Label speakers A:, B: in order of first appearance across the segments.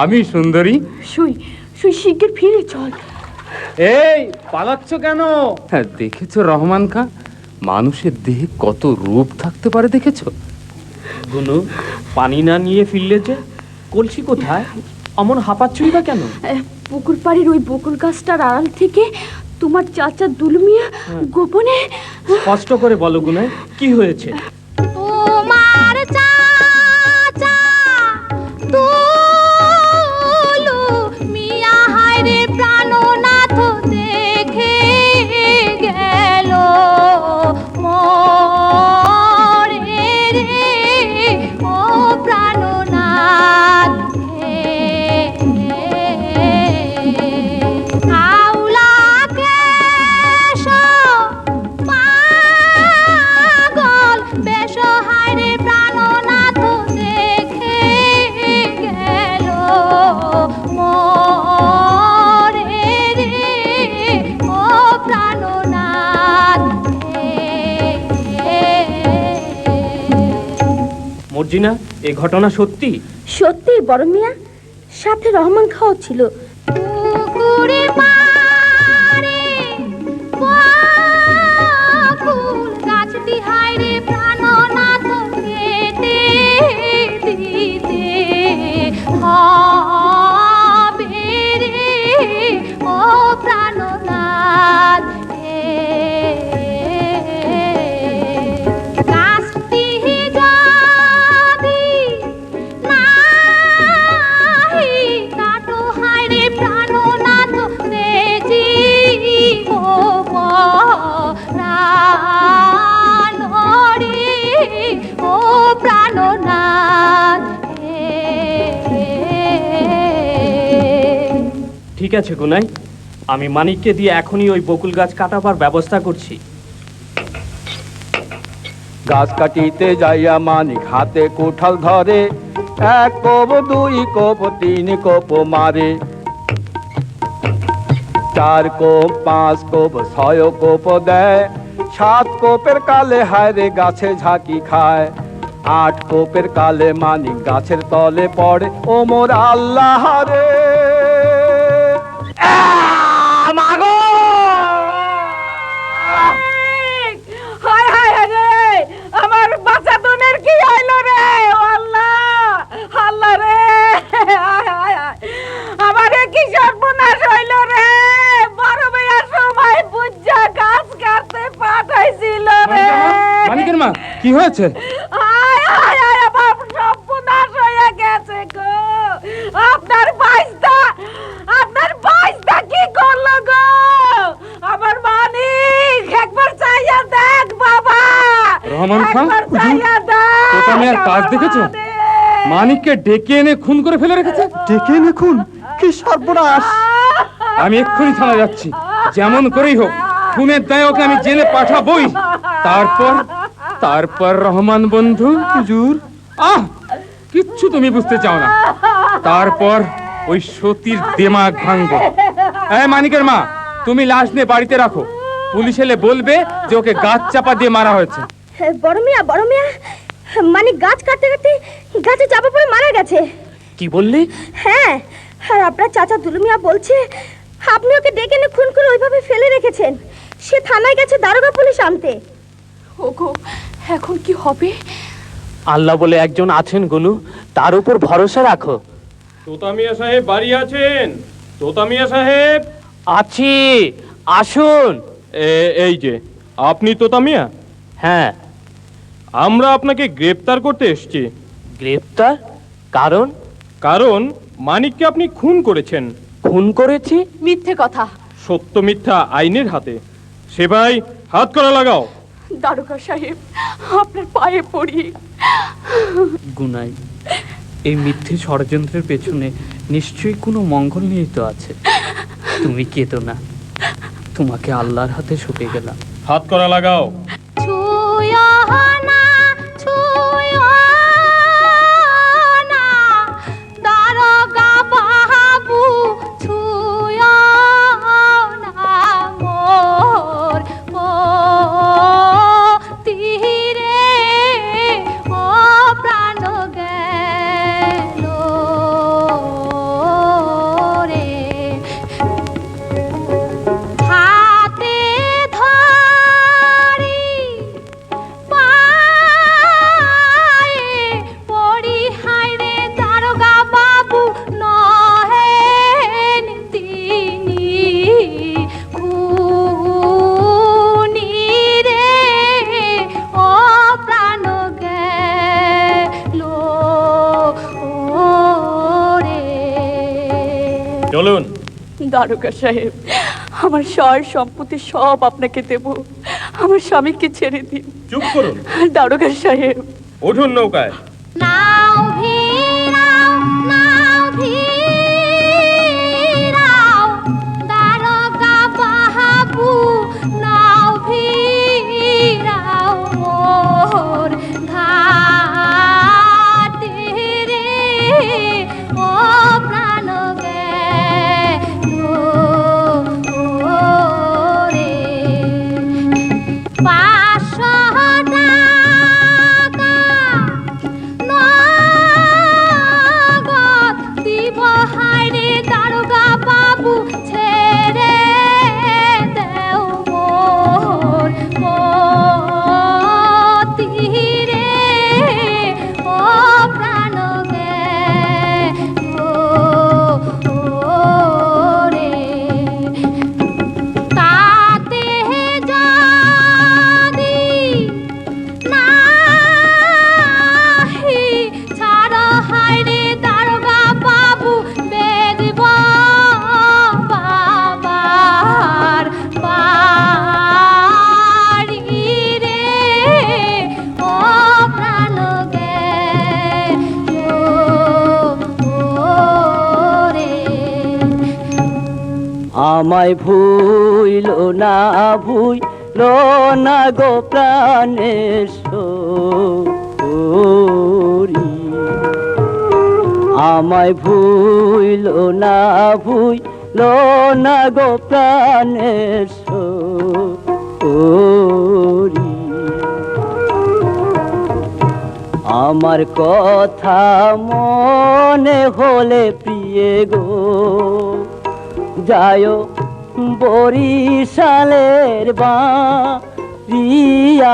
A: আমি সুন্দরী।
B: শুই শুই শিগগির ফিরে চল।
A: এই পালাচ্ছ কেন? হ্যাঁ দেখেছ রহমান খান মানুষের দেহে কত রূপ থাকতে পারে দেখেছ?
C: গুনু পানি না নিয়ে ফিরলে যে? কলসি কোথায়? অমন হাঁপাচ্ছই বা কেন?
B: পুকুর পাড়ের ওই বকুল গাছটার আড়াল থেকে তোমার চাচা দুলমিয়া গোপনে
C: কষ্ট করে বলো গুনাই কি হয়েছে? এ ঘটনা সত্যি?
B: সত্যি বড় মিয়া। সাথে রহমান খাও ছিল।
D: পুকুরের গাছটি হায়রে প্রাণনাথ
C: ঠিক আছে, গুনাই। আমি মানিককে দিয়ে এখনই ওই বকুল গাছ কাটাবার ব্যবস্থা করছি।
E: গাছ কাটিতে যাইয়া মানিক হাতে কোঠাল ধরে, এক কোপ, দুই কোপ, তিন কোপ মারে। চার কোপ, পাঁচ কোপ, ছয় কোপ দেয়, সাত কোপের কালে হায়রে গাছে ঝাঁকি খায়। আট কোপের কালে মানিক গাছের তলে পড়ে, ও মোর আল্লাহ রে।
B: হায় হায় হায় রে! আমার বাচ্চা তোনের কি হইল রে? ও আল্লাহ আল্লাহ রে! হায় হায় হায়। আমারে কি সর্বনাশ হইল রে? বড় ভাইয়া সময় বুঝা গাছ কাটতে পাঠাইছিল রে।
A: মানিকের মা কি হয়েছে
B: হায় হায় হায় আমার সর্বনাশ হয়ে গেছে গো আপনার বাইসটা আপনার বাইসটা কি করল গো আমার মানিক একবার চাইয়া দেখ বাবা
A: রহমান খান, তোতা মিয়ার কাজ দেখেছ?
B: মানিক।
A: মানিককে ডেকে এনে খুন করে ফেলে রেখেছে?
E: ডেকে দেখুন কি সর্বনাশ!
A: আমি এক্ষুনি থানা যাচ্ছি। যেমন করেই হোক খুনের দায় ওকে আমি জেলে পাঠাবই। তারপর তারপর রহমান বন্ধু। হুজুর। আহ! কিচ্ছু তুমি বুঝতে চাও না। তারপর ওই সতীর দেমাগ ভাঙবো। এই মানিকের মা তুমি লাশ নিয়ে বাড়িতে রাখো। পুলিশ এলে বলবে যে ওকে গাছ চাপা দিয়ে মারা হয়েছে।
B: বড় মিয়া বড় মিয়া। মানে গাছ কাটতে কাটতে গাছে চাপা পড়ে মারা গেছে।
C: কি বললি?
B: হ্যাঁ আর আপনার চাচা দুলু মিয়া বলছে আপনি ওকে ডেকে এনে খুন করে ওইভাবে ফেলে রেখেছেন। সে থানায় গেছে দারোগা পুলিশ আনতে। ওগো এখন কি হবে?
C: আল্লাহ বলে একজন আছেন গুনু তার উপর ভরসা রাখো।
F: তোতামিয়া সাহেব বাড়ি আছেন। তোতামিয়া সাহেব।
C: আছি আসুন।
F: এ- এই যে আপনি তোতামিয়া
C: হ্যাঁ।
F: আমরা আপনাকে গ্রেপ্তার করতে এসেছি।
C: গ্রেপ্তার? কারণ?
F: কারণ মানিককে আপনি খুন করেছেন।
C: খুন করেছি?
B: মিথ্যে কথা।
F: সত্য মিথ্যা আইনের হাতে। সেবাই হাত করা লাগাও।
B: দারোগা সাহেব আপনার পায়ে পড়ি।
G: গুনাই এই মিথ্যে ষড়যন্ত্রের পেছনে নিশ্চয়ই কোনো মঙ্গল নিহিত আছে। তুমি কেঁদো না। তোমাকে আল্লাহর হাতে সঁপে গেলাম।
F: হাত করা লাগাও।
D: দারোগা
H: সাহেব আমার সর সম্পত্তি সব আপনাকে দেব। আমার স্বামীকে ছেড়ে দিন।
F: চুপ করুন।
H: দারোগা সাহেব।
F: উঠুন নৌকায়।
D: নাও
I: আমায় ভুইল না ভুইল না গো প্রাণের সরি আমায় ভুইল না ভুইল না গো প্রাণের সরি আমার কথা মনে হলে প্রিয়ে গো যায় বরিশালের বা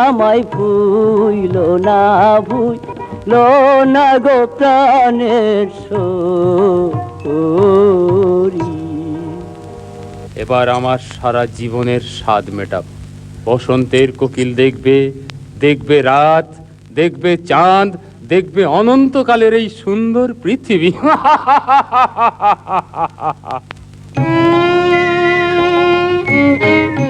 I: আমায় ভুইল না ভুইল না গো প্রাণের
A: এবার আমার সারা জীবনের স্বাদ মেটাব বসন্তের কোকিল দেখবে দেখবে রাত, দেখবে চাঁদ, দেখবে অনন্তকালের এই সুন্দর পৃথিবী।
D: ও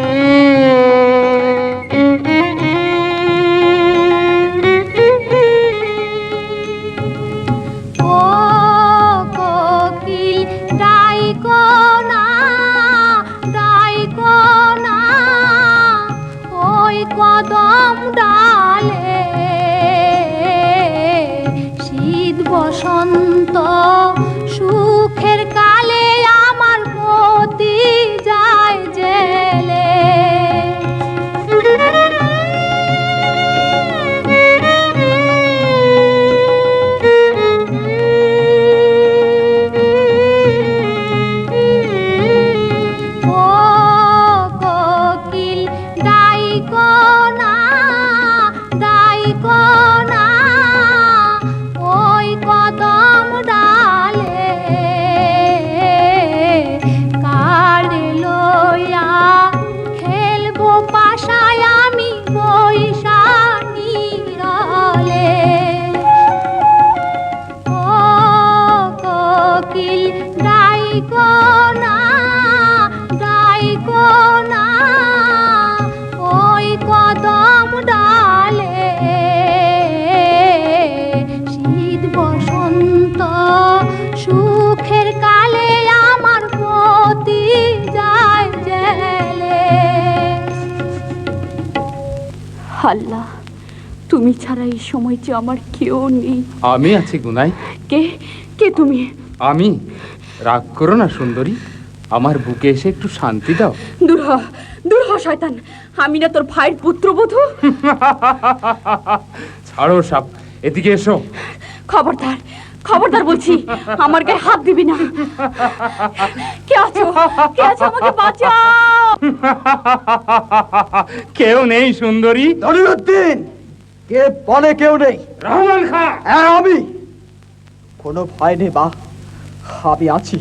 H: যে আমার কেউ নেই।
A: আমি আছি গুনাই।
H: কে? কে তুমি?
A: আমি? রাগ করো না সুন্দরী। আমার বুকে এসে একটু শান্তি দাও।
H: দূর হ দূর হ শয়তান। আমি না তোর ভাইয়ের পুত্রবধূ।
A: ছাড়ো সাপ এদিকে এসো।
H: খবরদার খবরদার বলছি আমার গায়ে হাত দিবি না। কে আছো? কে আছো আমাকে বাঁচাও?
A: কেউ নেই সুন্দরী।
I: দলিলুদ্দিন কে বলে কেউ নেই।
A: রহমান খান
I: আর আমি। কোনো ভয় নেই বা আমি আছি।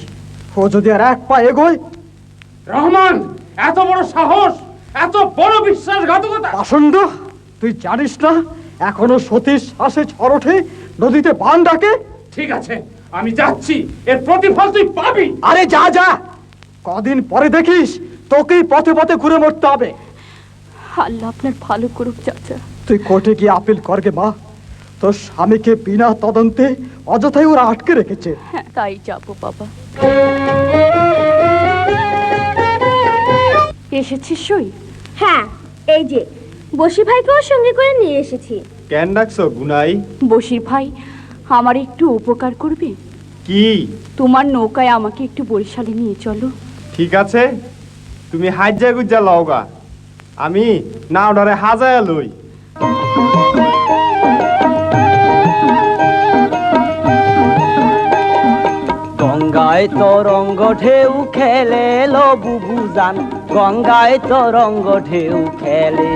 I: ও যদি আর এক পা এগোয়।
A: রহমান এত বড় সাহস এত বড় বিশ্বাসঘাতকতা।
I: পাষণ্ড তুই জানিস না এখনও সতীশ শ্বাসে ঝড় ওঠে নদীতে বান ডাকে।
A: ঠিক আছে আমি যাচ্ছি। এর প্রতিফল তুই পাবি।
J: আরে যা যা। কদিন পরে দেখিস তোকেই পথে পথে ঘুরে মরতে হবে।
K: আল্লাহ আপনার ভালো করুক চাচা।
J: তুই কোর্টে গিয়ে আপিল করগে মা। তোর স্বামীকে বিনা তদন্তে অযথাই ওরা আটকে রেখেছে।
K: হ্যাঁ তাই যাব বাবা। এসেছিস সই?
L: হ্যাঁ এই যে বসি ভাইকেও সঙ্গে করে নিয়ে এসেছি।
M: কেন ডাকছো গুনাই?
K: বসির ভাই আমার একটু উপকার করবে?
M: কি?
K: তোমার নৌকায় আমাকে একটু বরিশালে নিয়ে চলো।
M: ঠিক আছে। তুমি হাজ্জা গুজ্জা লওগা। আমি না ওডারে হাজায়া লই।
I: গঙ্গায় তরঙ্গ ঢেউ খেলে লো বুবু জান গঙ্গায় তরঙ্গ ঢেউ খেলে।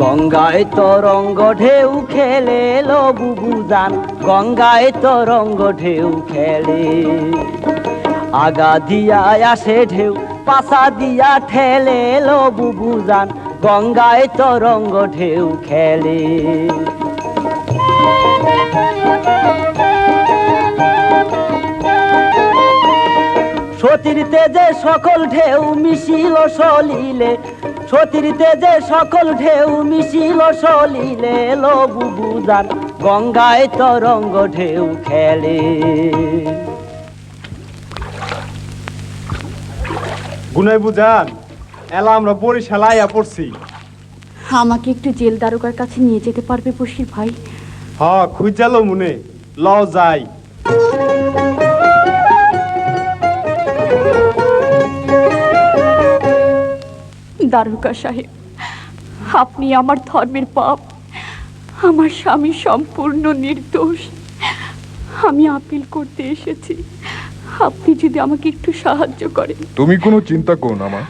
I: গঙ্গায় তরঙ্গ ঢেউ খেলে লো বুবু জান গঙ্গায় তরঙ্গ ঢেউ খেলে। আগা দিয়া আসে ঢেউ, পাশা দিয়া ঠেলে লো বুবু জান গঙ্গায় তরঙ্গ ঢেউ খেলে। সতীর তেজে সকল ঢেউ মিশিল সলিলে সতীর তেজে সকল ঢেউ মিশিল সলিলে লো বুবু জান গঙ্গায় তরঙ্গ ঢেউ খেলে।
M: গুনাই বুঝান এলা আমরা বরিশাল আইয়া পড়ছি।
K: আমাকে একটু জেল দারোগার কাছে নিয়ে যেতে পারবে বসির ভাই?
M: হ খুঁজালো মনে লও যাই।
K: দারোগা সাহেব আপনি আমার ধর্মের পাপ আমার স্বামী সম্পূর্ণ নির্দোষ। আমি আপিল করতে এসেছি। আপনি যদি আমাকে একটু সাহায্য করেন।
N: তুমি কোনো চিন্তা করো না মা।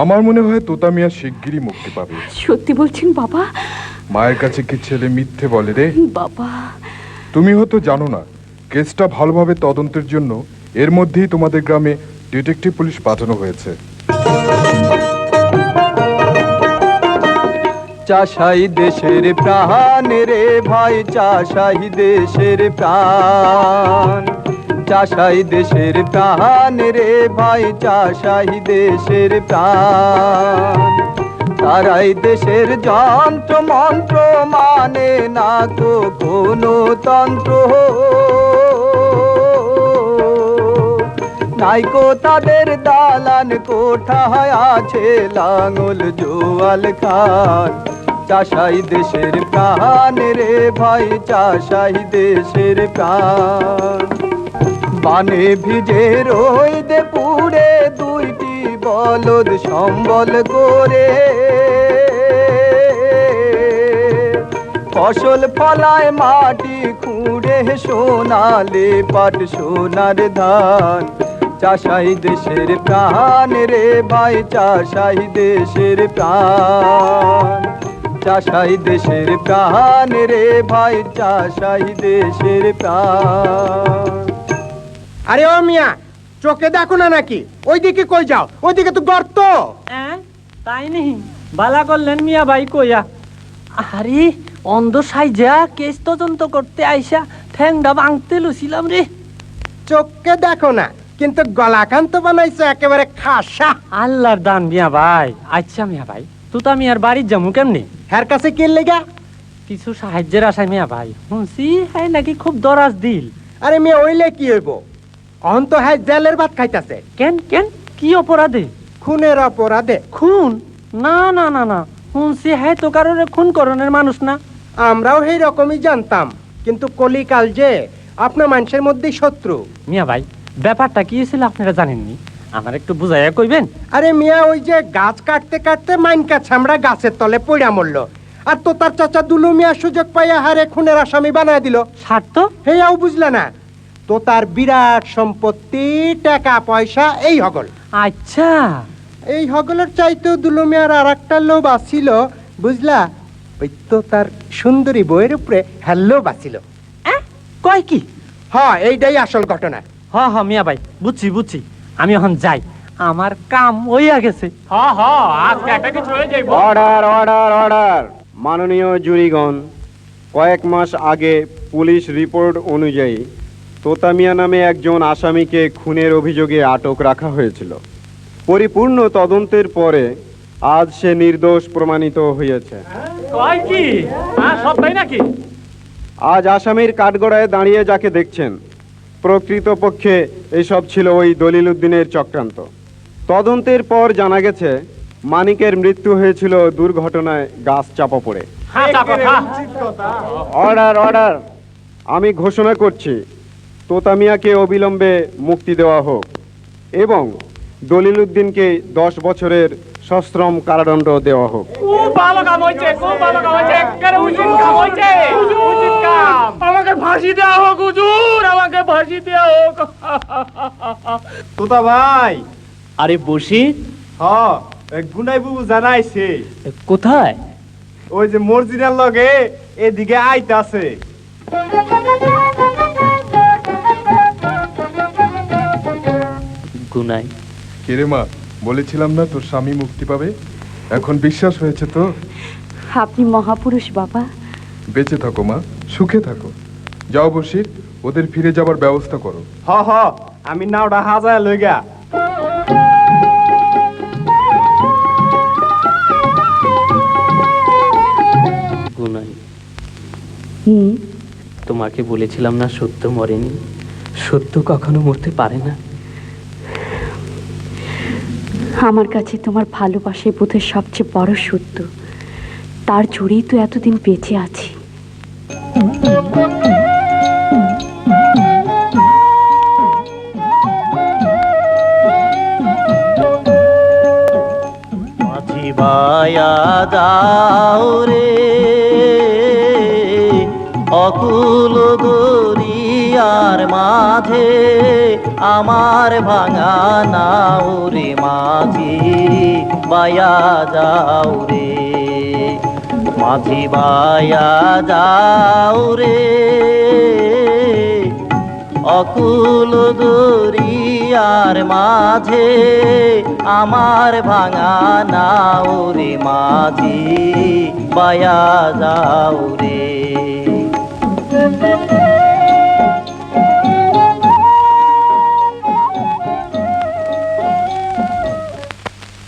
N: আমার মনে হয় তোতা মিয়া শিগগিরই মুক্তি পাবে।
K: সত্যি বলছেন বাবা?
N: মায়ের কাছে কি ছেলে মিথ্যে বলে রে?
K: বাবা।
N: তুমি হয়তো জানো না কেসটা ভালোভাবে তদন্তের জন্য এর মধ্যেই তোমাদের গ্রামে ডিটেকটিভ পুলিশ পাঠানো হয়েছে।
O: চাষাই দেশের প্রাণ রে ভাই, চাষাই দেশের প্রাণ। চাষাই দেশের প্রাণ রে ভাই, চাষাই দেশের প্রাণ। তারাই দেশের যন্ত্র, মন্ত্র মানে না তো কোনো তন্ত্র। নাইকো তাদের দালান কোঠা আছে লাঙল, জোয়াল খান চাষাই দেশের প্রাণ রে ভাই, চাষাই দেশের প্রাণ। বানে ভিজে রইদে পুড়ে দুইটি বলদ সম্বল করে। ফসল ফলায় মাটি খুঁড়ে সোনালে পাট সোনার ধান। চাষাই দেশের প্রাণ রে ভাই, চাষাই দেশের প্রাণ। চাষাই দেশের প্রাণ রে ভাই চাষাই দেশের প্রাণ।
J: আরে ও মিয়া চোখে দেখো না নাকি? ওইদিকে কই যাও? ওইদিকে তো গর্ত।
I: তাই নেই। বালা করলেন মিয়া ভাই কইয়া। আরে অন্ধ সাইজা কেস তদন্ত করতে আইসা ঠ্যাংডা ভাঙতে লুছিলাম রে।
J: চোখকে দেখো না কিন্তু গলাকান্ত বানাইছো একেবারে খাসা।
I: আল্লাহর দান মিয়া ভাই আচ্ছা মিয়া ভাই। তুই তো মিয়ার বাড়ির যামু কেমনি?
J: হের কাছে কে লেগা?
I: কিছু সাহায্যের আশায় মিয়া ভাই শুনছি হ্যাঁ নাকি খুব দরাজ দিল।
J: আরে মেয়ে ওইলে কি হইব? অহন তো হ্যাঁ জেলের ভাত খাইতাছে।
I: কেন কেন? কি অপরাধে?
J: খুনের অপরাধে?
I: খুন? না না না না। শুনছি হ্যাঁ তো কারোর খুন করণের মানুষ না।
J: আমরাও সেই রকমই জানতাম। কিন্তু কলিকাল যে আপনার মানুষের মধ্যেই শত্রু।
I: মিয়া ভাই ব্যাপারটা কি ছিল আপনারা জানেননি? আমার একটু বুঝাইয়া কইবেন?
J: আরে মিয়া ওই যে গাছ কাটতে কাটতে মাইনকা ছামড়া গাছের তলে পড়া মরলো। আর তো তার চাচা দুলু মিয়া সুযোগ পাইয়া হারে খুনের আসামি বানায় দিল।
I: স্বার্থ
J: হেয়াও বুঝলে না। তো তার বিরাট সম্পত্তি টাকা পয়সা এই হগল।
I: আচ্ছা।
J: এই হগলের চাইতেও দুলু মিয়ার আর একটা লোভ আসছিল বুঝলা? ওই তো তার সুন্দরী বইয়ের উপরে হ্যালো বাঁচিল
I: কয় কি?
J: হ্যাঁ এইটাই আসল ঘটনা।
I: হ হ মিয়া ভাই বুঝছি বুঝছি। আমি এখন যাই। আমার কাম হইয়া গেছে।
C: হ হ আজকে একটা কিছু হয়ে যাইব।
M: অর্ডার অর্ডার অর্ডার মাননীয় জুরিগণ কয়েক মাস আগে পুলিশ রিপোর্ট অনুযায়ী তোতামিয়া নামে একজন আসামিকে খুনের অভিযোগে আটক রাখা হয়েছিল। পরিপূর্ণ তদন্তের পরে আজ সে নির্দোষ প্রমাণিত হয়েছে।
G: হ্যাঁ
M: আজ আসামির কাঠগড়ায় দাঁড়িয়ে যাকে দেখছেন প্রকৃতপক্ষে এসব ছিল ওই দলিল উদ্দিনের চক্রান্ত। তদন্তের পর জানা গেছে মানিকের মৃত্যু হয়েছিল দুর্ঘটনায় গাছ চাপা পড়ে। Order order. আমি ঘোষণা করছি তোতামিয়াকে অবিলম্বে মুক্তি দেওয়া হোক। এবং দলিল উদ্দিনকে দশ বছরের সশ্রম কারাদণ্ড দেওয়া হোক।
G: খুব ভালো কাম হয়েছে খুব ভালো কাম হয়েছে একেবারে উচিত কাম হয়েছে উচিত কাম। আমাকে ফাঁসি দেওয়া হোক হুজুর আমাকে ফাঁসি দেওয়া হোক।
M: তোতা ভাই
G: আরে বসি।
M: হ গুনাই বুবু জানাইছে।
G: কোথায়?
M: ওই যে মসজিদের লগে এদিকে আইতাছে।
G: গুনাই।
N: কিরে মা? বলেছিলাম না তোর স্বামী মুক্তি পাবে? এখন বিশ্বাস হয়েছে তো
D: আপনি মহাপুরুষ বাবা।
N: বেঁচে থাকো মা। সুখে থাকো। যাও বসির ওদের ফিরে যাবার ব্যবস্থা করো।
M: হ হ আমি না নাওটা হাজার লইগা
G: গুনাই
D: হুম।
G: তোমাকে বলেছিলাম না সত্য মরেনি? সত্য কখনো মরতে পারে না।
D: আমার কাছে তোমার ভালোবাসাই বোধের সবচেয়ে বড় সত্য। তার জোরেই তো এতদিন বেঁচে আছি।
P: মাঝি বায়া যাও রে, অকুল দরিয়ার মাঝে আমার ভাঙা নাও মাঝি বায়া যাও রে। মাঝি বায়া যাও রে। অকুল দরিয়ার মাঝে আমার ভাঙা নাও মাঝি বায়া যাও রে।